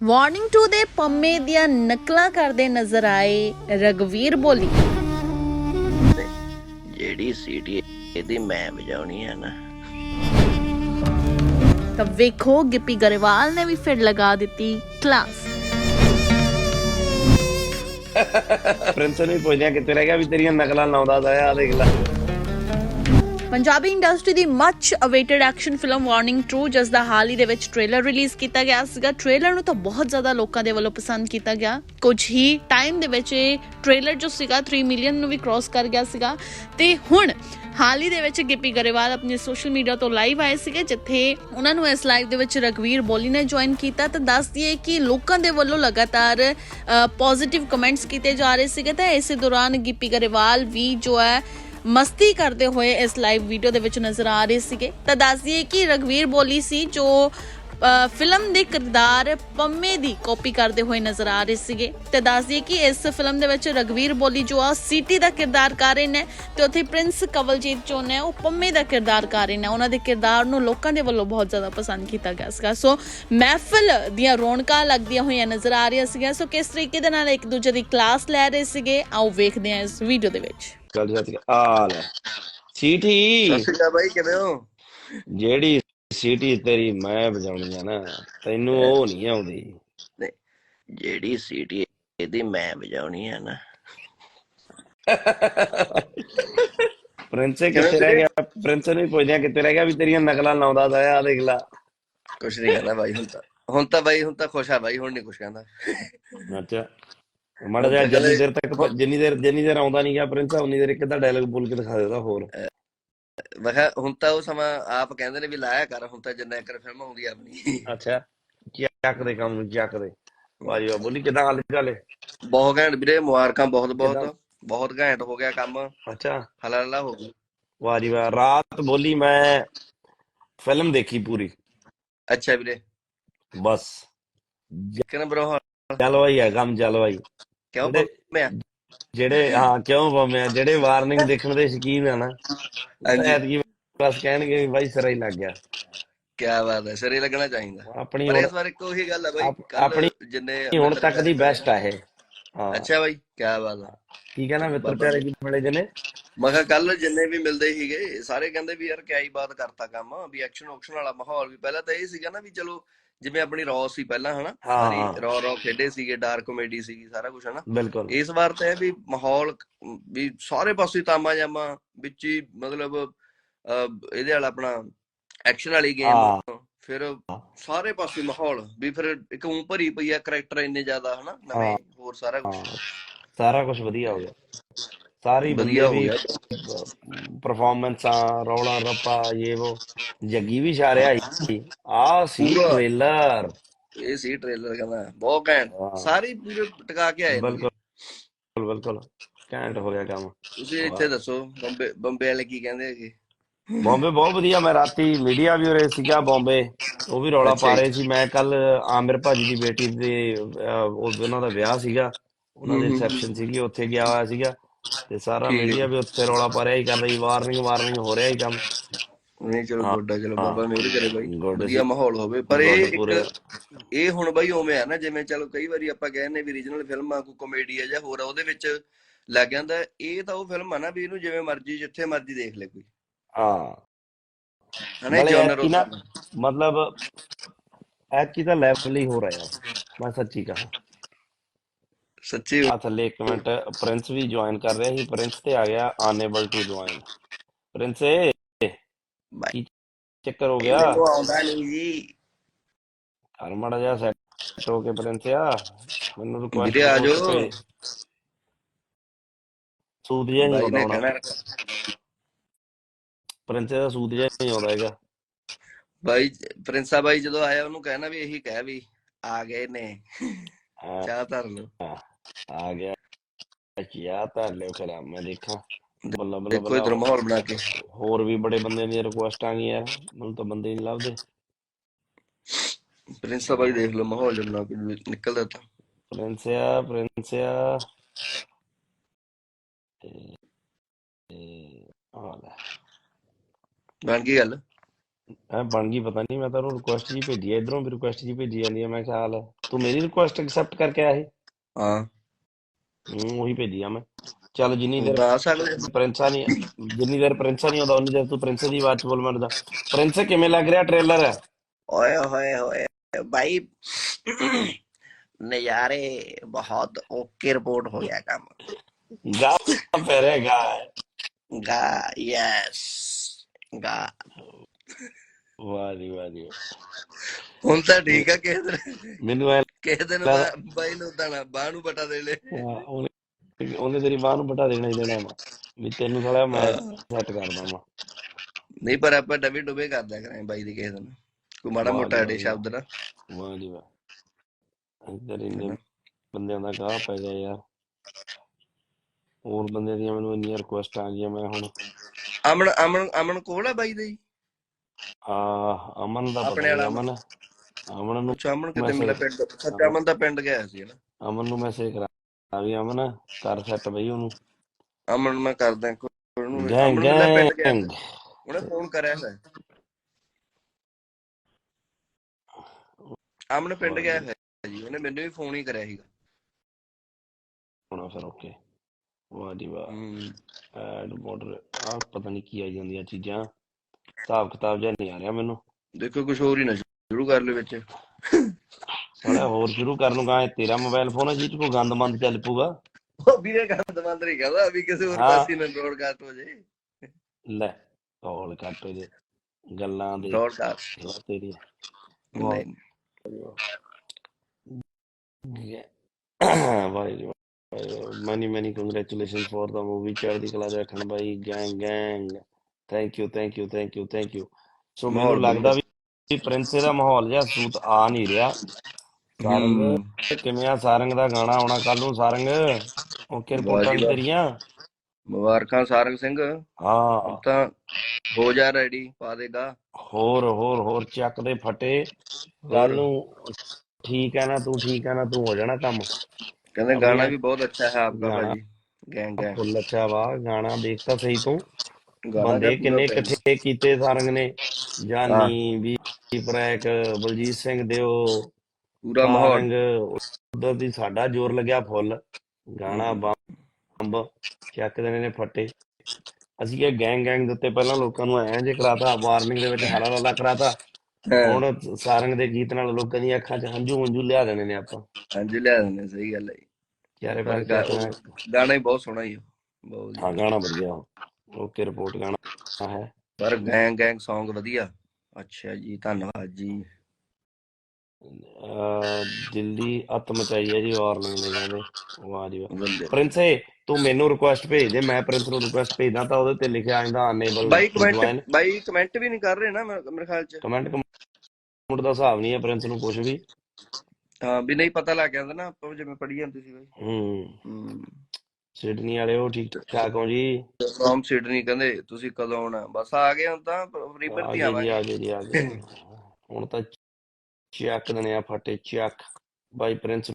Warning to ਦੇ ਪੰਮੇ ਦੀਆਂ ਨਕਲਾਂ ਕਰਦੇ ਨਜ਼ਰ ਆਏ ਰਗਵੀਰ ਬੋਲੀ। ਜਿਹੜੀ ਸੀਟੀ ਇਹਦੀ ਮੈਂ ਵਜਾਉਣੀ ਹੈ ਨਾ। ਤਾਂ ਵੇਖੋ ਗਿੱਪੀ ਗਰੇਵਾਲ ਨੇ ਵੀ ਫਿਰ ਲਗਾ ਦਿੱਤੀ ਕਲਾਸ ਪ੍ਰਿੰਸ ਨੂੰ ਵੀ ਪੁੱਛਦਿਆ ਕਿੱਥੇ ਰਹਿ ਗਿਆ ਵੀ ਤੇਰੀਆਂ ਨਕਲਾਂ ਲਾਉਂਦਾ ਦਾ ਆ ਦੇਖ ਲੈ। ਪੰਜਾਬੀ ਇੰਡਸਟਰੀ ਦੀ much awaited action film warning two ਜਿਸ ਦਾ ਹਾਲ ਹੀ ਦੇ ਵਿੱਚ ਟ੍ਰੇਲਰ ਰਿਲੀਜ਼ ਕੀਤਾ ਗਿਆ ਸੀਗਾ। ਟ੍ਰੇਲਰ ਨੂੰ ਤਾਂ ਬਹੁਤ ਜ਼ਿਆਦਾ ਲੋਕਾਂ ਦੇ ਵੱਲੋਂ ਪਸੰਦ ਕੀਤਾ ਗਿਆ। ਕੁਝ ਹੀ ਟਾਈਮ ਦੇ ਵਿੱਚ ਇਹ ਟ੍ਰੇਲਰ ਜੋ ਸੀਗਾ 3 ਮਿਲੀਅਨ ਨੂੰ ਵੀ ਕ੍ਰਾਸ ਕਰ ਗਿਆ ਸੀਗਾ। ਤੇ ਹੁਣ ਹਾਲ ਹੀ ਦੇ ਵਿੱਚ ਗਿੱਪੀ ਗਰੇਵਾਲ ਆਪਣੇ ਸੋਸ਼ਲ ਮੀਡੀਆ ਤੋਂ ਲਾਈਵ ਆਏ ਸੀਗੇ, ਜਿੱਥੇ ਉਹਨਾਂ ਨੂੰ ਇਸ ਲਾਈਵ ਦੇ ਵਿੱਚ ਰਗਵੀਰ ਬੋਲੀ ਨੇ ਜੁਆਇਨ ਕੀਤਾ। ਤਾਂ ਦੱਸ ਦਈਏ ਕਿ ਲੋਕਾਂ ਦੇ ਵੱਲੋਂ ਲਗਾਤਾਰ ਪੋਜ਼ਿਟਿਵ ਕਮੈਂਟਸ ਕੀਤੇ ਜਾ ਰਹੇ ਸੀਗੇ। ਤਾਂ ਇਸੇ ਦੌਰਾਨ ਗਿੱਪੀ ਗਰੇਵਾਲ ਵੀ ਜੋ ਹੈ ਮਸਤੀ ਕਰਦੇ ਹੋਏ ਇਸ ਲਾਈਵ ਵੀਡੀਓ ਦੇ ਵਿੱਚ ਨਜ਼ਰ ਆ ਰਹੇ ਸੀਗੇ। ਤਾਂ ਦੱਸ ਦਈਏ ਕਿ ਰਗਵੀਰ ਬੋਲੀ ਸੀ ਜੋ ਫਿਲਮ ਦੇ ਕਿਰਦਾਰ ਪੰਮੇ ਦੀ ਕਾਪੀ ਕਰਦੇ ਹੋਏ ਨਜ਼ਰ ਆ ਰਹੇ ਸੀਗੇ। ਤੇ ਦੱਸ ਦਈਏ ਕਿ ਇਸ ਫਿਲਮ ਦੇ ਵਿੱਚ ਰਗਵੀਰ ਬੋਲੀ ਜੋ ਆ, ਸੀਟੀ ਦਾ ਕਿਰਦਾਰ ਕਰ ਰਹੇ ਨੇ ਤੇ ਉੱਥੇ ਪ੍ਰਿੰਸ ਕਵਲਜੀਤ ਜੋ ਨੇ, ਉਹ ਪੰਮੇ ਦਾ ਕਿਰਦਾਰ ਕਰ ਰਹੇ ਨੇ। ਉਹਨਾਂ ਦੇ ਕਿਰਦਾਰ ਨੂੰ ਲੋਕਾਂ ਦੇ ਵੱਲੋਂ ਬਹੁਤ ਜ਼ਿਆਦਾ ਪਸੰਦ ਕੀਤਾ ਗਿਆ ਸੀਗਾ। ਸੋ ਮਹਿਫਲ ਦੀਆਂ ਰੌਣਕਾਂ ਲੱਗਦੀਆਂ ਹੋਈਆਂ ਨਜ਼ਰ ਆ ਰਹੀਆਂ ਸੀਗੀਆਂ। ਸੋ ਕਿਸ ਤਰੀਕੇ ਦੇ ਨਾਲ ਇੱਕ ਦੂਜੇ ਦੀ ਕਲਾਸ ਲੈ ਰਹੇ ਸੀਗੇ? ਆਓ ਵੇਖਦੇ ਹਾਂ ਇਸ ਵੀਡੀਓ ਦੇ ਵਿੱਚ। ਚੱਲ ਜਾ ਆ ਲੈ ਸੀਟੀ। ਸਤਿ ਸ਼੍ਰੀ ਬਾਈ ਕਿਵੇਂ ਹੋ? ਜਿਹੜੀ ਸੀਟੀ ਤੇਰੀ ਮੈਂ ਵਜਾਉਣੀ ਆ ਨਾ ਤੈਨੂੰ ਉਹ ਨਹੀਂ ਆਉਂਦੀ। ਜਿਹੜੀ ਸੀਟੀ ਇਹਦੀ ਮੈਂ ਵਜਾਉਣੀ ਹੈ ਨਾ। ਪ੍ਰਿੰਸ ਕਿੱਥੇ ਰਹਿ ਗਿਆ ਪ੍ਰਿੰਸ ਨੂੰ ਵੀ ਪੁੱਛਦਿਆ ਕਿੱਥੇ ਰਹਿ ਗਿਆ ਵੀ ਤੇਰੀਆਂ ਨਕਲਾਂ ਲਾਉਂਦਾ ਦਾ ਆ ਦੇਖ ਲੈ। ਕੁਛ ਨਹੀਂ ਕਹਿੰਦਾ ਬਾਈ ਹੁਣ ਤਾਂ ਹੁਣ ਤਾਂ ਬਾਈ ਹੁਣ ਤਾਂ ਖੁਸ਼ ਆ ਬਾਈ ਹੁਣ ਨਹੀਂ ਕੁਛ ਕਹਿੰਦਾ। ਅੱਛਾ। ਮੜ ਜਾ ਜਿੰਨੀ ਦੇਰ ਤੱਕ ਜਿੰਨੀ ਦੇਰ ਜਿੰਨੀ ਦੇਰ ਆਉਂਦਾ ਨਹੀਂ ਗਿਆ ਪ੍ਰਿੰਸ ਉਨੀ ਦੇਰ ਇੱਕ ਅੱਧਾ ਡਾਇਲੌਗ ਬੋਲ ਕੇ ਦਿਖਾ ਦੇਦਾ ਹੋਰ। ਮੈਂ ਕਿਹਾ ਹੁਣ ਤਾਂ ਉਹ ਸਮਾਂ ਆਪ ਕਹਿੰਦੇ ਨੇ ਵੀ ਲਾਇਆ ਕਰ ਹੁਣ ਤਾਂ ਜਿੰਨਾ ਕਰ ਫਿਲਮ ਆਉਂਦੀ ਆਪਣੀ। ਅੱਛਾ ਕੀ ਦੇ ਕੰਮ ਨੂੰ ਚੱਕ ਦੇ? ਵਾਹ ਜੀ ਵਾਹ ਬੋਲੀ ਕਿਦਾਂ ਹਾਲ ਚਾਲੇ ਬਹੁਤ ਘੈਂਟ ਵੀਰੇ ਮੁਬਾਰਕਾਂ ਬਹੁਤ ਬਹੁਤ ਬਹੁਤ ਘੈਂਟ ਹੋ ਗਿਆ ਕੰਮ। ਅੱਛਾ। ਹਲਾ ਹਲਾ ਹੋ ਗਿਆ। ਵਾਹ ਜੀ ਵਾਹ ਰਾਤ ਬੋਲੀ ਮੈਂ ਫਿਲਮ ਦੇਖੀ ਪੂਰੀ। ਅੱਛਾ ਵੀਰੇ। ਬਸ। ਕਿਨ ਬਰੋ ਆ ਕੰਮ ਚੱਲ ਭਾਈ ਕਿਉਂ ਜਿਹੜੇ- ਮੈਂ ਜਿਹੜੇ ਹਾਂ ਕਿਉਂ ਬੰਮਿਆ? ਜਿਹੜੇ ਵਾਰਨਿੰਗ ਦੇਖਣ ਦੇ ਸ਼ੌਕੀਨ ਆ ਨਾ ਹਾਂਜੀ। ਐਤਕੀ ਬਸ ਕਹਿਣਗੇ ਵੀ ਬਾਈ ਸਿਰਾ ਹੀ ਲੱਗ ਗਿਆ। ਕੀ ਬਾਤ ਹੈ ਸਿਰੇ ਲੱਗਣਾ ਚਾਹੀਦਾ। ਆਪਣੀ ਪਰ ਹੁਣ ਇਸ ਵਾਰ ਇੱਕ ਉਹੀ ਗੱਲ ਆ ਬਾਈ ਆਪ- ਕੱਲ੍ਹ ਆਪਣੀ ਜਿੰਨੇ ਹੁਣ ਤੱਕ ਦੀ ਬੈਸਟ ਆ ਇਹ। ਹਾਂ। ਅੱਛਾ ਬਾਈ ਕੀ ਬਾਤ ਆ। ਕੀ ਕਹਿਣਾ ਮਿੱਤਰ ਪਿਆਰੇ ਜੀ। ਮਿਲੇ ਜਨੇ ਮੈਂ ਕਿਹਾ ਕੱਲ ਜਿੰਨੇ ਵੀ ਮਿਲਦੇ ਸੀਗੇ ਸਾਰੇ ਕਹਿੰਦੇ ਵੀ ਯਾਰ ਕਿਆ ਹੀ ਬਾਤ ਕਰਤਾ ਕੰਮ ਵੀ ਐਕਸ਼ਨ ਆਕਸ਼ਨ ਵਾਲਾ ਮਾਹੌਲ ਵੀ। ਪਹਿਲਾਂ ਤਾਂ ਇਹ ਸੀਗਾ ਨਾ ਵੀ ਚਲੋ ਜਿਵੇਂ ਆਪਣੀ ਰੌ ਸੀ ਪਹਿਲਾਂ ਹਨਾ? ਸਾਰੀ। ਰੌ ਰੌ ਖੇਡੇ ਸੀਗੇ ਡਾਰਕ ਕਾਮੇਡੀ ਸੀਗੀ ਸਾਰਾ ਕੁਝ ਹਨਾ? ਬਿਲਕੁਲ। ਇਸ ਵਾਰ ਤਾਂ ਇਹ ਵੀ ਮਾਹੌਲ ਵੀ ਸਾਰੇ ਪਾਸੇ ਤਾਮਾ ਜਾਮਾ ਵਿੱਚ ਹੀ ਮਤਲਬ ਇਹਦੇ ਵਾਲਾ ਆਪਣਾ ਐਕਸ਼ਨ ਵਾਲੀ ਗੇਮ। ਫਿਰ ਸਾਰੇ ਪਾਸੇ ਮਾਹੌਲ ਵੀ ਫਿਰ ਇੱਕ ਉਂ ਭਰੀ ਪਈ ਆ ਕਰੈਕਟਰ ਇੰਨੇ ਜ਼ਿਆਦਾ ਹਨਾ? ਨਵੇਂ। ਹੋਰ ਸਾਰਾ ਕੁਝ ਸਾਰਾ ਕੁਝ ਵਧੀਆ ਹੋ ਗਿਆ। ਸਾਰੀ ਵਧੀਆ ਹੋ ਗਿਆ। ਪਰਫਾਰਮੈਂਸਾਂ ਰੌਲਾ ਰੱਪਾ ਇਹ ਉਹ ਜੱਗੀ ਵੀ ਛਾਰਿਆ ਸੀ। ਆ ਸੀ। ਟ੍ਰੇਲਰ ਇਹ ਸੀ ਟ੍ਰੇਲਰ ਕਹਿੰਦਾ ਬਹੁਤ ਘੈਂਟ। ਸਾਰੀ ਪੂਰੇ ਟਿਕਾ ਕੇ ਆਏ ਬਿਲਕੁਲ ਬਿਲਕੁਲ। ਘੈਂਟ ਹੋ ਗਿਆ ਕੰਮ। ਤੁਸੀਂ ਇੱਥੇ ਦੱਸੋ ਬੰਬੇ ਬੰਬੇ ਵਾਲੇ ਕੀ ਕਹਿੰਦੇ ਹੈਗੇ? ਬੰਬੇ ਬਹੁਤ ਵਧੀਆ ਮੈਂ ਰਾਤੀ ਮੀਡੀਆ ਵੀ ਉਰੇ ਸੀਗਾ ਬੰਬੇ। ਉਹ ਵੀ ਰੌਲਾ ਪਾ। ਰਹੇ ਸੀ। ਮੈਂ ਕੱਲ ਆਮਿਰ ਭਾਜੀ ਦੀ ਬੇਟੀ ਦੇ ਉਹਨਾਂ ਦਾ ਵਿਆਹ ਸੀਗਾ। ਉਹਨਾਂ ਦੀ। ਰਿਸੈਪਸ਼ਨ ਸੀਗੀ ਉੱਥੇ ਗਿਆ ਹੋਇਆ ਸੀਗਾ। ਤੇ ਸਾਰਾ। ਮੀਡੀਆ ਵੀ ਉੱਥੇ ਰੌਲਾ ਪਾ ਰਿਹਾ ਹੀ ਕਰ ਰਹੀ ਵਾਰਨਿੰਗ ਵਾਰਨਿੰਗ ਹੋ ਰਿਹਾ ਹੀ ਕੰਮ ਨਹੀਂ ਚਲੋ। ਗੋਡਾ ਚਲੋ। ਬਾਬਾ ਮਿਹਰ ਕਰੇ ਬਾਈ ਵਧੀਆ। ਮਾਹੌਲ ਹੋਵੇ ਪਰ ਇਹ। ਇੱਕ ਇਹ ਹੁਣ ਬਾਈ ਉਵੇਂ ਆ ਨਾ ਜਿਵੇਂ ਚਲੋ ਕਈ ਵਾਰੀ ਆਪਾਂ ਕਹਿੰਦੇ ਵੀ ਰੀਜਨਲ ਫਿਲਮਾਂ ਕੋਈ ਕਾਮੇਡੀ ਆ ਜਾਂ ਹੋਰ ਆ ਉਹਦੇ ਵਿੱਚ ਲੱਗ ਜਾਂਦਾ ਇਹ ਤਾਂ ਉਹ ਫਿਲਮ ਆ ਨਾ ਵੀ ਇਹਨੂੰ ਜਿਵੇਂ ਮਰਜ਼ੀ ਜਿੱਥੇ ਮਰਜ਼ੀ ਦੇਖ ਲੈ ਕੋਈ ਹਾਂ ਹਨਾ ਇਹ ਨਾਲੇ genre ਐਤਕੀ ਨਾ ਉਸ ਦਾ। ਮਤਲਬ ਐਤਕੀ ਤਾਂ ਲੈਵਲ ਹੀ ਹੋ ਰਿਹਾ ਮੈਂ ਸੱਚੀ ਕਹਾਂ ਸੱਚੀ ਆ ਥੱਲੇ ਇੱਕ ਮਿੰਟ ਪ੍ਰਿੰਸ ਵੀ ਜੁਆਇਨ ਕਰ ਰਿਹਾ ਸੀ ਪ੍ਰਿੰਸ ਤੇ ਆ ਗਿਆ ਅਨੇਬਲ ਟੂ ਜੁਆਇਨ ਪ੍ਰਿੰਸ ਏ ਬਾਈ ਚੱਕਰ ਹੋ ਗਿਆ? ਮੈਨੂੰ ਆਉਂਦਾ ਨਹੀਂ ਜੀ। ਹਰ ਮੜਾ ਜਾ ਸੈੱਟ ਹੋ ਕੇ ਪ੍ਰਿੰਸ ਆ। ਮੈਨੂੰ ਰਿਕੁਐਸਟ ਵੀਰੇ ਆ ਜਾਓ। ਸੂਤ ਜਿਹਾ ਨਹੀਂ ਆਉਂਦਾ ਪ੍ਰਿੰਸ ਦਾ ਸੂਤ ਜਿਹਾ ਨਹੀਂ ਆਉਂਦਾ ਹੈਗਾ। ਬਾਈ ਪ੍ਰਿੰਸਾ ਬਾਈ ਜਦੋਂ ਆਇਆ ਉਹਨੂੰ ਕਹਿਣਾ ਵੀ ਇਹੀ ਕਹਿ ਵੀ ਆ ਗਏ ਨੇ। ਚਾਹ ਧਰ ਲਓ। ਆ ਗਿਆ ਕੀਆ ਤਾਂ ਲਿਓ ਕਰਾਂ ਮੈਂ ਦੇਖਾਂ ਬੱਲਾ ਬੱਲਾ ਦੇਖੋ ਇਧਰ ਮਾਹੌਲ ਬਣਾ ਕੇ ਹੋਰ ਵੀ ਬੜੇ ਬੰਦੇ ਦੀਆਂ ਰਿਕੁਐਸਟ ਆ ਗਈਆਂ ਮੈਨੂੰ ਤਾਂ ਬੰਦੇ ਨਹੀਂ ਲੱਭਦੇ ਪ੍ਰਿੰਸਾ ਬਾਈ ਦੇਖ ਲਓ ਮਾਹੌਲ ਕੇ ਨਿਕਲਦਾ ਤਾਂ ਪ੍ਰਿੰਸ ਆ ਪ੍ਰਿੰਸ ਆ ਤੇ ਤੇ ਆ ਲੈ ਬਣ ਗਈ ਗੱਲ ਐ ਬਣ ਗਈ ਪਤਾ ਨਹੀਂ ਮੈਂ ਤਾਂ ਉਹਨੂੰ ਰਿਕੁਐਸਟ ਜੀ ਭੇਜੀ ਇਧਰੋਂ ਵੀ ਰਿਕੁਐਸਟ ਜੀ ਭੇਜੀ ਜਾਂਦੀ ਐ ਮੈਂ ਕਿਹਾ ਹਾਲ ਤੂੰ ਮੇਰੀ ਰਿਕੁਐਸਟ ਐਕਸੈਪਟ ਕਰਕੇ ਆਇਆ ਸੀ ਹਾਂ ਹੂੰ ਉਹੀ ਭੇਜੀ ਆ ਮੈਂ। ਚੱਲ ਜਿੰਨੀ ਦੇਰ ਆ ਸਕਦੇ ਪ੍ਰਿੰਸਾ ਨਹੀਂ ਜਿੰਨੀ ਦੇਰ ਪ੍ਰਿੰਸਾ ਨਹੀਂ ਆਉਂਦਾ ਉਨੀ ਦੇਰ ਤੂੰ ਪ੍ਰਿੰਸ ਦੀ ਚ ਬੋਲ ਮੈਂ ਦਾ ਪ੍ਰਿੰਸ ਕਿਵੇਂ ਲੱਗ ਰਿਹਾ ਟ੍ਰੇਲਰ ਓਏ ਹੋਏ ਹੋਏ ਭਾਈ ਨਜ਼ਾਰੇ ਬਹੁਤ ਓਕੇ ਰਿਪੋਰਟ ਹੋ ਗਿਆ ਕੰਮ। ਗਾ ਫੇਰੇਗਾ ਗਾ। ਯੈਸ ਗਾ। ਵਾਹ ਜੀ ਵਾਹ ਜੀ। ਹੁਣ ਤਾਂ ਠੀਕ ਆ ਕਿਸੇ ਦਿਨ ਮੈਨੂੰ ਐ ਕਿਸੇ ਦਿਨ ਬਾਈ ਨੂੰ ਤਾਂ ਬਾਹ ਨੂੰ ਪਟਾ ਦੇ ਲੈ। ਉਹਨੇ ਉਹਨੇ ਤੇਰੀ ਬਾਹ ਨੂੰ ਬਟਾ ਦੇਣਾ ਹੀ ਦੇਣਾ ਵਾ। ਵੀ ਤੈਨੂੰ ਸਾਲਿਆ ਮੈਂ ਸੈੱਟ ਕਰਦਾ ਵਾ ਨਹੀਂ ਪਰ ਆਪਾਂ ਡਬੇ ਡੁਬੇ ਕਰਦਿਆ ਕਰਾਂ ਬਾਈ ਦੀ ਕਿਸੇ ਦਿਨ। ਕੋਈ ਮਾੜਾ ਮੋਟਾ ਵਾਹ। ਸ਼ਬਦ ਨਾ। ਵਾਹ ਜੀ ਵਾਹ। ਇੱਧਰ ਇੰਨੇ ਬੰਦਿਆਂ ਦਾ ਗਾਹ ਪੈ ਗਿਆ ਯਾਰ। ਹੋਰ ਬੰਦਿਆਂ ਦੀਆਂ ਮੈਨੂੰ ਇੰਨੀਆਂ ਰਿਕੁਐਸਟ ਆ ਗਈਆਂ ਮੈਂ ਹੁਣ ਅਮਨ ਅਮਨ ਅਮਨ ਕੋਲ ਆ ਬਾਈ ਦੇ ਜੀ ਆ ਅਮਨ ਦਾ ਪਤਾ ਆਪਣੇ ਨਹੀਂ ਅਮਨ ਅਮਨ ਨੂੰ ਅਮਨ ਕਿਤੇ ਮਿਲਿਆ ਪਿੰਡ ਸੱਚਾ ਅਮਨ ਦਾ ਪਿੰਡ ਗਿਆ ਸੀ ਨਾ? ਅਮਨ ਨੂੰ ਮੈਸੇਜ ਕਰਾ ਵੀ ਅਮਨ ਕਰ ਸੈੱਟ ਬਈ ਉਹਨੂੰ। ਅਮਨ ਮੈਂ ਕਰਦਾ ਉਹਨੂੰ ਗੈਂਗ ਗੈਂਗ। ਉਹਨੇ ਫੋਨ ਕਰਿਆ ਹੈ ਅਮਨ ਪਿੰਡ ਗਿਆ ਹੈ ਜੀ ਉਹਨੇ ਮੈਨੂੰ ਵੀ ਫੋਨ ਹੀ ਕਰਿਆ ਸੀਗਾ। ਹੋਣਾ ਫਿਰ ਓਕੇ ਵਾਹ ਜੀ ਵਾਹ। ਐਡ ਬਾਰਡਰ ਆ ਪਤਾ ਨਹੀਂ ਕੀ ਆਈ ਜਾਂਦੀਆਂ ਚੀਜ਼ਾਂ। ਹਿਸਾਬ ਕਿਤਾਬ ਜਿਹਾ ਨਹੀਂ ਆ ਰਿਹਾ ਮੈਨੂੰ। ਦੇਖੋ ਕੁਝ ਹੋਰ ਹੀ ਨਾ ਸ਼ੁਰੂ ਕਰ ਲੈ ਵਿੱਚ। ਸਾਲਾ ਹੋਰ ਸ਼ੁਰੂ ਕਰਨ ਨੂੰ ਕਹਾਂ ਤੇਰਾ ਮੋਬਾਈਲ ਫੋਨ ਹੈ ਜਿਹ ਚ ਕੋਈ ਗੰਦ ਮੰਦ ਚੱਲ ਪੂਗਾ ਉਹ ਵੀਰੇ ਦਵੰਦ ਨਹੀਂ ਕਰਦਾ ਵੀ ਕਿਸੇ ਹੋਰ ਹਾਂ। ਪਾਸੇ ਨਾਲ ਬ੍ਰੋਡਕਾਸਟ ਹੋ ਜੇ। ਲੈ ਕਾਲ ਕੱਟ ਦੇ ਗੱਲਾਂ ਦੇ ਬ੍ਰੋਡਕਾਸਟ ਲਾ ਤੇਰੀ ਨਹੀਂ। ਵਾਹਿਗੁਰੂ ਮਨੀ money congratulation for the movie ਚੜ੍ਹਦੀ ਕਲਾ ਦੇ ਰੱਖਣ ਬਾਈ gang gang thank you thank you thank you thank you so ਮੈਨੂੰ ਲੱਗਦਾ ਵੀ ਪ੍ਰਿੰਸੇ ਦਾ ਮਾਹੌਲ ਜਿਹਾ ਸੂਤ ਆ ਨਹੀਂ ਰਿਹਾ। ਸਾਰੰਗ ਕਿਵੇਂ ਆ ਸਾਰੰਗ ਦਾ ਗਾਣਾ ਆਉਣਾ ਕੱਲ ਨੂੰ ਸਾਰੰਗ? ਓਕੇ ਰਿਪੋਰਟਾਂ। ਤੇਰੀਆਂ? ਮੁਬਾਰਕਾਂ ਸਾਰੰਗ ਸਿੰਘ। ਹਾਂ। ਤਾਂ ਹੋ ਜਾ ਰੈਡੀ ਪਾ ਦੇਗਾ ਹੋਰ ਹੋਰ ਹੋਰ ਚੱਕ ਦੇ ਫਟੇ। ਕੱਲ ਨੂੰ ਠੀਕ ਹੈ ਨਾ ਤੂੰ ਠੀਕ ਹੈ ਨਾ ਤੂੰ ਹੋ ਜਾਣਾ ਕੰਮ। ਕਹਿੰਦੇ ਗਾਣਾ ਵੀ ਬਹੁਤ ਅੱਛਾ ਹੈ ਗਾਣਾ। ਭਾਜੀ। Gang gang. ਫੁੱਲ ਅੱਛਾ ਵਾ ਗਾਣਾ ਦੇਖ ਤਾਂ ਸਹੀ ਤੂੰ। ਗਾਣਾ ਬੰਦੇ ਪੂਰਾ ਕਿੰਨੇ ਇਕੱਠੇ ਕੀਤੇ ਸਾਰੰਗ ਨੇ? ਜਾਨੀ ਵੀ ਪ੍ਰੈਕ ਬਲਜੀਤ ਸਿੰਘ ਦਿਓ ਪੂਰਾ ਮਾਹੌਲ। ਸਾਰੰਗ ਉਧਰ ਦੀ ਸਾਡਾ ਜ਼ੋਰ ਲੱਗਿਆ ਫੁੱਲ। ਗਾਣਾ ਬੰਬ ਚੱਕ ਦੇਣੇ ਨੇ ਫੱਟੇ। ਅਸੀਂ ਇਹ ਗੈਂਗ ਗੈਂਗ ਦੇ ਉੱਤੇ ਪਹਿਲਾਂ ਲੋਕਾਂ ਨੂੰ ਐਂ ਜੇ ਕਰਾਤਾ ਵਾਰਨਿੰਗ ਦੇ ਵਿੱਚ ਹਲਾ ਲਾਲਾ ਕਰਾਤਾ। ਹਾਂ, ਹੁਣ ਸਾਰੰਗ ਦੇ ਗੀਤ ਨਾਲ ਲੋਕਾਂ ਦੀਆਂ ਅੱਖਾਂ 'ਚ ਹੰਝੂ ਹੰਝੂ ਲਿਆ ਦੇਣੇ ਨੇ ਆਪਾਂ। ਹਾਂਜੀ ਲਿਆ ਦਿੰਦੇ ਸਹੀ ਗੱਲ ਹੈ ਜੀ। ਚਾਰੇ ਪਰ ਪਾਸੇ ਚੱਕਣਾ। ਗਾਣਾ ਹੀ ਬਹੁਤ ਸੋਹਣਾ ਹੀ ਬਹੁਤ ਹਾਂ। ਗਾਣਾ ਵਧੀਆ। ਓਕੇ ਰਿਪੋਰਟ ਗਾਣਾ ਹੈ। ਪਰ ਗੈਂਗ ਗੈਂਗ Song ਵਧੀਆ। ਅੱਛਾ ਜੀ ਧੰਨਵਾਦ ਜੀ। ਦਿੱਲੀ ਅੱਤ ਮਚਾਈ ਹੈ ਜੀ ਵਾਰਨਿੰਗ ਨੇ ਕਹਿੰਦੇ ਵਾਹ ਜੀ ਪ੍ਰਿੰਸੇ ਤੂੰ ਮੈਨੂੰ ਰਿਕੁਐਸਟ ਭੇਜ ਦੇ ਮੈਂ ਪ੍ਰਿੰਸ ਨੂੰ ਰਿਕੁਐਸਟ ਭੇਜਦਾ ਤਾਂ ਉਹਦੇ ਤੇ ਲਿਖਿਆ ਆਂਦਾ ਅਨੇਬਲ ਬਾਈ ਕਮੈਂਟ ਬਾਈ ਕਮੈਂਟ ਵੀ ਨਹੀਂ ਕਰ ਰਹੇ ਨਾ ਮੇਰੇ ਮੇਰੇ ਖਿਆਲ ਚ। ਕਮੈਂਟ ਕਮੈਂਟ ਦਾ ਹਿਸਾਬ ਨਹੀਂ ਹੈ ਪ੍ਰਿੰਸ ਨੂੰ ਕੁਝ ਵੀ। ਹਾਂ ਵੀ ਨਹੀਂ ਪਤਾ ਲੱਗ ਜਾਂਦਾ ਨਾ ਆਪਾਂ ਜਿਵੇਂ ਪੜ੍ਹੀ ਜਾਂਦੇ ਸੀ ਬਾਈ। ਹੂੰ। ਹੂੰ ਸਿਡਨੀ ਵਾਲਿਓ ਠੀਕ ਠਾਕ ਹੋ ਜੀ? ਫਰੋਮ ਸਿਡਨੀ ਕਹਿੰਦੇ ਤੁਸੀਂ ਕਦੋਂ ਆਉਣਾ? ਬਸ ਆ ਗਏ ਹੁਣ ਤਾਂ ਫਰੀ ਭਰਤੀ ਆਵਾਂਗੇ? ਆ ਗਏ ਜੀ ਆ ਗਏ ਹੁਣ ਤਾਂ ਚੱਕ ਦਨੇ ਆ ਫਟੇ ਚੱਕ। ਬਾਈ ਪ੍ਰਿੰਸ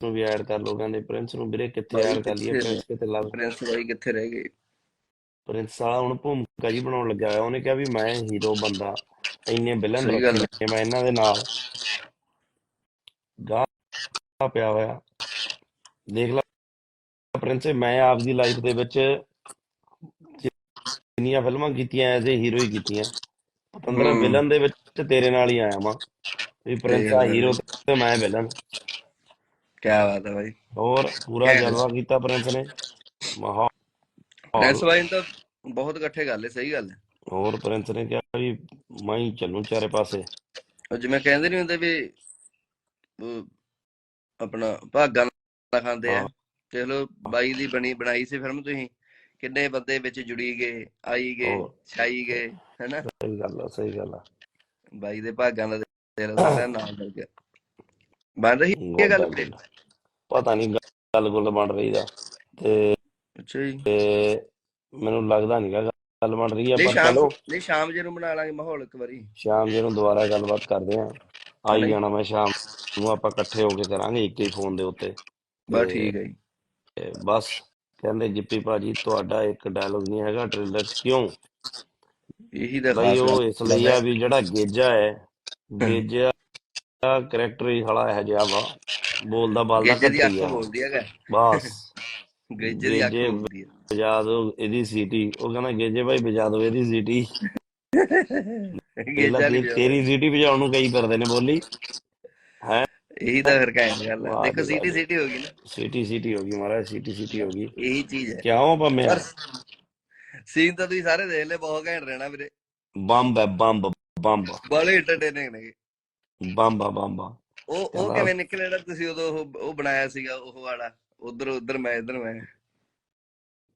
ਨੂੰ ਵੀ ਐਡ ਕਰ ਲੋ ਕਹਿੰਦੇ ਪ੍ਰਿੰਸ ਨੂੰ ਵੀਰੇ ਕਿੱਥੇ ਐਡ ਕਰ ਲਈਏ ਕਿੱਥੇ ਪ੍ਰਿੰਸ ਕਿਤੇ ਲੱਗ ਪ੍ਰਿੰਸ ਬਾਈ ਕਿੱਥੇ ਰਹਿ ਗਏ? ਪ੍ਰਿੰਸ ਵਾਲਾ ਹੁਣ ਭੂਮਿਕਾ ਜੀ ਬਣਾਉਣ ਲੱਗਿਆ ਹੋਇਆ ਉਹਨੇ ਕਿਹਾ ਵੀ ਮੈਂ ਹੀਰੋ ਬੰਦਾ ਇੰਨੇ ਵਿਲਨ ਰੱਖੇ ਮੈਂ ਇਹਨਾਂ ਦੇ ਨਾਲ। ਗਾਹ ਪਿਆ ਹੋਇਆ। ਦੇਖ ਲੈ ਪ੍ਰਿੰਸ ਮੈਂ ਆਪਦੀ ਲਾਈਫ ਦੇ ਵਿੱਚ ਜਿੰਨੀਆਂ ਫਿਲਮਾਂ ਕੀਤੀਆਂ ਐਜ਼ ਏ ਹੀਰੋ ਹੀ ਕੀਤੀਆਂ। ਪਤੰਦਰ। ਵਿਲਨ ਦੇ ਵਿੱਚ ਤੇਰੇ ਨਾਲ ਹੀ ਆਇਆ ਵਾਂ। ਵੀ ਪ੍ਰਿੰਸ ਆ ਗੱਲ ਹੈ। ਹੀਰੋ ਤੇ ਮੈਂ ਵਿਲਨ ਕੀ ਬਾਤ ਹੈ ਬਾਈ। ਹੋਰ ਪੂਰਾ। ਜਲਵਾ ਕੀਤਾ ਪ੍ਰਿੰਸ ਨੇ। ਮਾਹੌਲ। ਪ੍ਰਿੰਸ ਨੂੰ ਤਾਂ ਬਹੁਤ ਇਕੱਠੇ ਕਰ ਲਏ ਸਹੀ ਗੱਲ ਹੈ। ਹੋਰ ਪ੍ਰਿੰਸ ਨੇ ਕਿਹਾ ਵੀ ਮੈਂ ਹੀ ਚੱਲੂ ਚਾਰੇ ਪਾਸੇ। ਉਹ ਜਿਵੇਂ ਕਹਿੰਦੇ ਨਹੀਂ ਹੁੰਦੇ ਵੀ ਆਪਣਾ ਭਾਗਾਂ ਨਾਲ ਖਾਂਦੇ ਆ। ਲਓ ਬਾਈ ਦੀ ਬਣੀ ਬਣਾਈ ਸੀ ਫਿਲਮ ਤੁਸੀਂ। ਕਿੰਨੇ ਬੰਦੇ ਵਿੱਚ ਜੁੜੀ ਗਏ ਆਈ ਗਏ। ਛਾਈ ਗਏ ਹੈਨਾ? ਸਹੀ ਗੱਲ ਆ ਸਹੀ ਗੱਲ ਆ। ਬਾਈ ਦੇ ਭਾਗਾਂ ਦਾ ਦਿਲ ਸਾਰਿਆਂ ਨਾਲ ਮਿਲ ਗਿਆ ਬਣ ਰਹੀ ਹੈ ਗੱਲ ਵੀਰੇ? ਪਤਾ ਨਹੀਂ ਗੱਲ ਗੁੱਲ ਬਣ ਰਹੀ ਦਾ ਤੇ ਅੱਛਾ ਜੀ। ਤੇ ਮੈਨੂੰ ਲੱਗਦਾ ਨਹੀਂ ਗੱਲ ਬਣ ਰਹੀ ਆ ਪਰ ਚਲੋ। ਨਹੀਂ ਸ਼ਾਮ ਜੇ ਨੂੰ ਬਣਾ ਲਾਂਗੇ ਮਾਹੌਲ ਇੱਕ ਵਾਰੀ। ਸ਼ਾਮ ਜੀ ਨੂੰ ਦੁਬਾਰਾ ਗੱਲਬਾਤ ਕਰਦੇ ਆ। ਆਈ। ਜਾਣਾ ਮੈਂ ਸ਼ਾਮ ਨੂੰ ਆਪਾਂ ਇਕੱਠੇ ਹੋ ਕੇ ਕਰਾਂਗੇ ਇੱਕ ਹੀ ਫੋਨ ਦੇ ਉੱਤੇ। ਬਸ ਤੇ ਠੀਕ ਹੈ ਜੀ। ਤੇ ਬਸ ਕਹਿੰਦੇ ਜਿੱਪੀ ਭਾਜੀ ਤੁਹਾਡਾ ਇੱਕ ਡਾਇਲੋਗ ਨਹੀਂ ਹੈਗਾ ਟ੍ਰੇਲਰ 'ਚ ਕਿਉਂ? ਇਹੀ ਬਈ ਖਾਸ ਉਹ ਇਸ ਲਈ ਆ ਵੀ ਜਿਹੜਾ ਗੇਜਾ ਹੈ ਗੇਜਾ ਕਰੈਕਟਰ ਹੀ ਸਾਲਾ ਇਹੋ ਜਿਹਾ ਵਾ ਬੋਲਦਾ ਬਾਲਦਾ ਗੇਜੇ ਦੀ ਘੱਟੀ ਅੱਖ ਆ। ਬੋਲਦੀ ਹੈਗਾ ਬਸ। ਗੇਜੇ ਦੀ ਅੱਖ ਗੇਜੇ ਬੋਲਦੀ ਹੈ ਵਜਾ ਦੋ ਇਹਦੀ ਸੀਟੀ। ਉਹ ਕਹਿੰਦਾ ਗੇਜੇ ਭਾਈ ਵਜਾ ਦੋ ਇਹਦੀ ਸੀਟੀ। ਗੇਜਾ ਨਹੀਂ ਤੇ- ਤੇਰੀ ਸੀਟੀ ਵਜਾਉਣ ਨੂੰ ਕਈ ਫਿਰਦੇ ਨੇ ਬੋਲੀ। ਹੈ? ਇਹੀ ਤਾਂ ਫਿਰ ਕਾਇਮ ਗੱਲ ਹੈ। ਦੇਖੋ ਸੀਟੀ। ਸੀਟੀ ਹੋ। ਗਈ ਨਾ। ਸੀਟੀ ਸੀਟੀ ਹੋ ਗਈ ਮਹਾਰਾਜ ਸੀਟੀ ਸੀਟੀ ਹੋ ਗਈ। ਇਹੀ ਚੀਜ਼ ਹੈ। ਕਿਉਂ ਭੰਮਿਆ ਪਰ ਸੀਨ ਤਾਂ ਤੁਸੀਂ ਸਾਰੇ ਦੇਖ ਲਏ ਬਹੁਤ ਘੈਂਟ ਰਹਿਣਾ ਵੀਰੇ। ਬੰਬ ਹੈ ਬੰਬ ਬੰਬ। ਬੜੇ ਐਂਟਰਟੇਨਿੰਗ ਨੇ ਬੰਬ ਬੰਬ ਉਹ ਉਹ। ਕਿਵੇਂ ਨਿਕਲਿਆ ਜਿਹੜਾ ਤੁਸੀਂ ਉਦੋਂ ਉਹ ਉਹ ਬਣਾਇਆ ਸੀਗਾ ਉਹ ਵਾਲਾ। ਉਧਰ ਉਧਰ ਮੈਂ ਇਧਰ ਮੈਂ।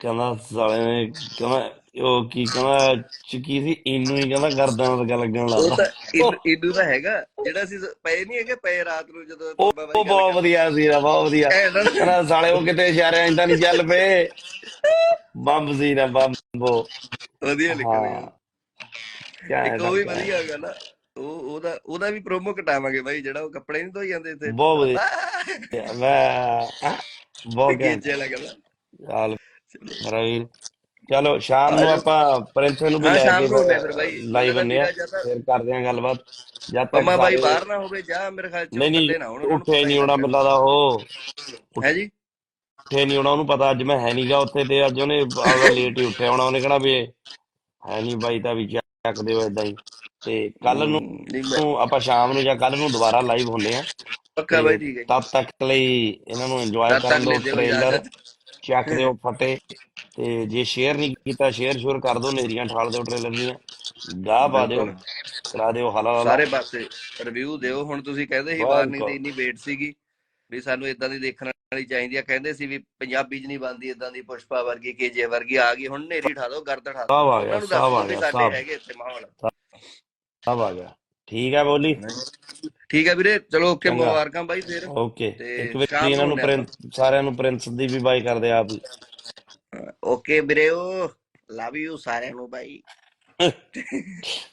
ਕਹਿੰਦਾ ਸਾਲੇ ਨੇ ਕਹਿੰਦਾ ਉਹ ਕੀ ਕਹਿੰਦਾ ਚੁਕੀ ਸੀ ਇਹਨੂੰ ਹੀ ਕਹਿੰਦਾ ਗਰਦਨ ਵਰਗਾ ਲੱਗਣ ਉਹ ਲੱਗਾ ਤਾਂ ਇਹਨੂੰ ਤਾਂ ਹੈਗਾ ਜਿਹੜਾ ਅਸੀਂ ਪਏ ਨਹੀਂ ਹੈਗੇ ਪਏ ਰਾਤ ਨੂੰ ਜਦੋਂ ਉਹ ਉਹ ਬਹੁਤ ਵਧੀਆ ਸੀ ਬਹੁਤ ਵਧੀਆ? ਕਹਿੰਦਾ ਸਾਲੇ ਉਹ ਕਿਤੇ ਇਸ਼ਾਰਿਆਂ ਇੰਦਾ ਨਹੀਂ ਚੱਲ ਪਏ। ਬੰਬ ਸੀ ਨਾ ਬੰਬ। ਉਹ। ਵਧੀਆ ਹਾਂ। ਗਿਆ ਇੱਕ ਉਹ ਵੀ ਵਧੀਆ ਗੱਲ ਆ ਉਹ ਉਹਦਾ ਉਹਦਾ ਵੀ ਪ੍ਰੋਮੋ ਕਟਾਵਾਂਗੇ ਬਾਈ ਜਿਹੜਾ ਉਹ ਕੱਪੜੇ ਨਹੀਂ ਧੋਈ ਜਾਂਦੇ ਇੱਥੇ। ਬਹੁਤ ਵਧੀਆ। ਮੈਂ ਬਹੁਤ ਗੇਜੇ ਲੱਗਦਾ ਚੱਲ ਰਵੀਰ ਚਲੋ ਸ਼ਾਮ ਨੂੰ ਆਪਾਂ ਪ੍ਰਿੰਸ ਨੂੰ ਵੀ ਹਾਂ, ਲੈ ਸ਼ਾਮ ਨੂੰ ਫਿਰ ਬਾਈ। ਲਾਈਵ ਬੰਨੇ ਆ ਫਿਰ ਕਰਦੇ ਆ ਗੱਲਬਾਤ। ਜਦ ਤੱਕ ਪੰਮਾ ਬਾਈ ਬਾਹਰ ਨਾ ਹੋਵੇ ਜਾਂ ਮੇਰੇ ਖਿਆਲ ਚ ਨਹੀਂ ਨਹੀਂ ਇਕੱਲੇ ਨਾ ਹੋਣ, ਉਹਨਾਂ ਨੂੰ ਉੱਠੇ ਨਹੀਂ ਹੋਣਾ ਹੀ ਮੈਨੂੰ ਲੱਗਦਾ ਉਹ। ਹੈ ਜੀ? ਉੱਠੇ ਨਹੀਂ ਹੋਣਾ ਉਹਨੂੰ ਪਤਾ ਅੱਜ ਮੈਂ ਹੈ ਨਹੀਂਗਾ ਉੱਥੇ ਤੇ ਅੱਜ ਉਹਨੇ ਆਪਦਾ ਲੇਟ ਹੀ ਉੱਠਿਆ ਹੋਣਾ ਉਹਨੇ ਕਹਣਾ ਵੀ ਇਹ ਹੈ ਨਹੀਂ ਬਾਈ ਤਾਂ ਵੀ ਚੱਕ ਦਿਓ ਇਦਾਂ ਹੀ। ਤੇ ਕੱਲ ਨੂੰ ਹਮ, ਨਹੀਂ ਮੈਂ- ਨੂੰ ਆਪਾਂ ਸ਼ਾਮ ਨੂੰ ਜਾਂ ਕੱਲ ਨੂੰ ਦੁਬਾਰਾ ਲਾਈਵ ਹੁੰਨੇ ਆ ਪੱਕਾ ਬਾਈ ਠੀਕ ਹੈ ਤਦ ਤੱਕ ਲਈ ਇਹਨਾਂ ਨੂੰ ਇੰਜੋਏ ਤਦ ਤੱਕ ਕਰਨ ਦਿਓ ਟ੍ਰੇਲਰ ਇਜਾਜ਼ਤ। ਚੱਕ ਦਿਓ ਫਟੇ ਤੇ ਜੇ ਸ਼ੇਅਰ ਨਹੀਂ ਕੀਤਾ ਸ਼ੇਅਰ ਸ਼ੁਰ ਕਰ ਦਿਓ ਨੇਰੀਆਂ ਠਾਲ ਦਿਓ ਟ੍ਰੇਲਰ ਦੀਆਂ। ਗਾਹ ਪਾ ਦਿਓ। ਕਰਾ ਦਿਓ ਹਲਾ ਹਲਾ। ਸਾਰੇ ਪਾਸੇ ਰਿਵਿਊ ਦਿਓ। ਹੁਣ ਤੁਸੀਂ ਕਹਿੰਦੇ ਸੀ ਬਿਲਕੁਲ। ਦੀ ਇੰਨੀ ਵੇਟ ਸੀਗੀ ਵੀ ਸਾਨੂੰ ਇਦਾਂ ਦੀ ਦੇਖਣ ਵਾਲੀ ਚਾਹੀਦੀ ਆ। ਕਹਿੰਦੇ ਸੀ ਵੀ ਪੰਜਾਬੀ 'ਚ ਨਹੀਂ ਬਣਦੀ ਇਦਾਂ ਦੀ ਪੁਸ਼ਪਾ ਵਰਗੀ ਕੇਜੇ ਵਰਗੀ ਆ ਗਈ ਹੁਣ ਨੇਰੀ ਠਾ ਦਿਓ ਗਰਦ ਠਾ ਸਭ ਆ ਦਿਓ ਗਿਆ, ਸਭ ਆ ਦਿਓ ਗਿਆ, ਸਭ। ਹੈਗੇ ਇੱਥੇ ਮਾਹੌਲ। ਸਭ ਆ ਗਿਆ। ਠੀਕ ਹੈ ਬੋਲੀ। ਠੀਕ ਹੈ ਵੀਰੇ ਚਲੋ ਓਕੇ। ਮੁਬਾਰਕਾਂ ਬਾਈ ਫੇਰ। ਓਕੇ। ਇੱਕ ਵਾਰੀ ਇਹਨਾਂ ਨੂੰ ਪ੍ਰਿੰਸ ਸਾਰਿਆਂ ਨੂੰ ਪ੍ਰਿੰਸ ਦੀ ਵੀ ਬਾਈ ਕਰਦੇ ਆਪ। ਓਕੇ ਵੀਰੇ ਲਵ ਯੂ ਸਾਰਿਆਂ ਨੂੰ ਬਾਈ।